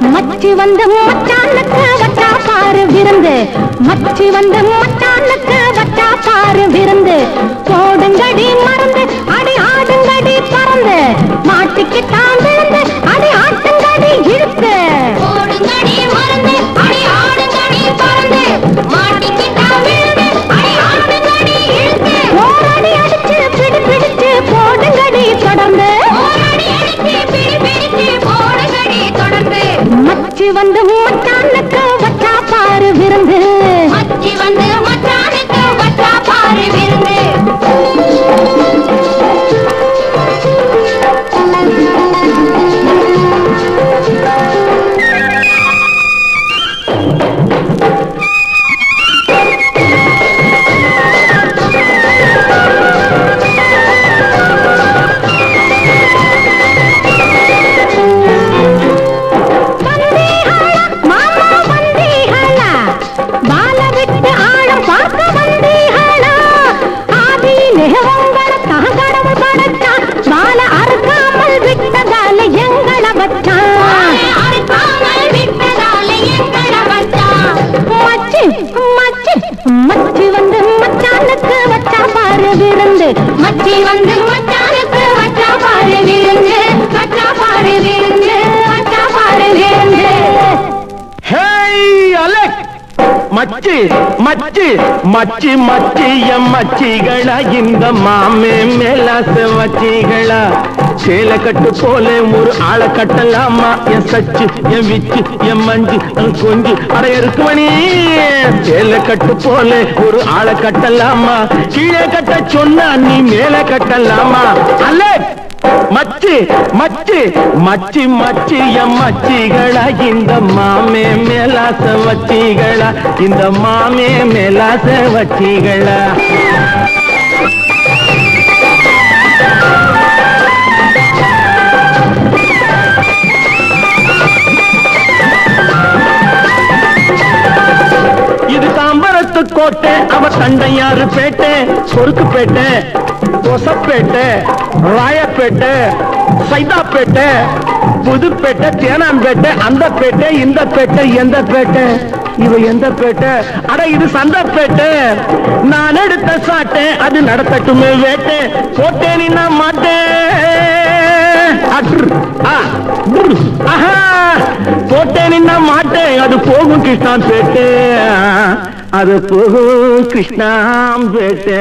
மச்சி வந்த மச்சானுக்கு வட்டா பாரு விருந்து. மச்சி வந்த மச்சானுக்கு வட்டா பாரு விருந்து. போடுங்கடி மறந்து அடி ஆடுங்கடி பறந்து. மாட்டிக்கு தாண்டு மச்சி வந்து மச்சானுக்கு வச்சா பாரு விருந்து. மச்சி, மச்சி, மச்சி வந்து மச்சானுக்கு வச்சா பாரு விருந்து மச்சி வந்து மச்சானுக்கு வச்சா பாரு விருந்து வச்சா பாரு விருந்து வச்சா பாரு விருந்து ஹேய் அலெக்! மச்சி மச்சி மச்சி மச்சி எம் மச்சிகளா இந்த மாமே மேலாச மச்சிகளா. சேலை கட்டு போல ஒரு ஆளை கட்டலாமா? என் சச்சு என் விச்சு என் மஞ்சு என் கொஞ்சு அட இருக்குமணி சேலை கட்டு போல ஒரு ஆளை கட்டலாமா? கீழே கட்ட சொன்னா நீ மேலே கட்டலாமா? அல்ல! மச்சி மச்சி மச்சி மச்சி எம் மச்சிகளா இந்த மாமே மேலாச வச்சிகளா இந்த மாமே மேலாச வச்சிகளா. கோட்டை அவ தண்டையாறு பேட்டை சொருக்கு பேட்டை கொசப்பேட்டை ராயப்பேட்டை சைதாப்பேட்டை புதுப்பேட்டை தேனாம்பேட்டை அந்த பேட்டை இந்த பேட்டை எந்த பேட்டை இவ எந்த பேட்டை? அட இது சந்தப்பேட்டை நான் எடுத்த சாட்டை அது நடத்தட்டுமே வேட்டை. போட்டேன் நான் மாட்டேன் அட்ரு, ஆ, ஆஹா, போட்டேன் நின்ன மாட்டேன் அது போகும் கிருஷ்ணான் பேட்டை. அது போகும் கிருஷ்ணாம் பேட்டை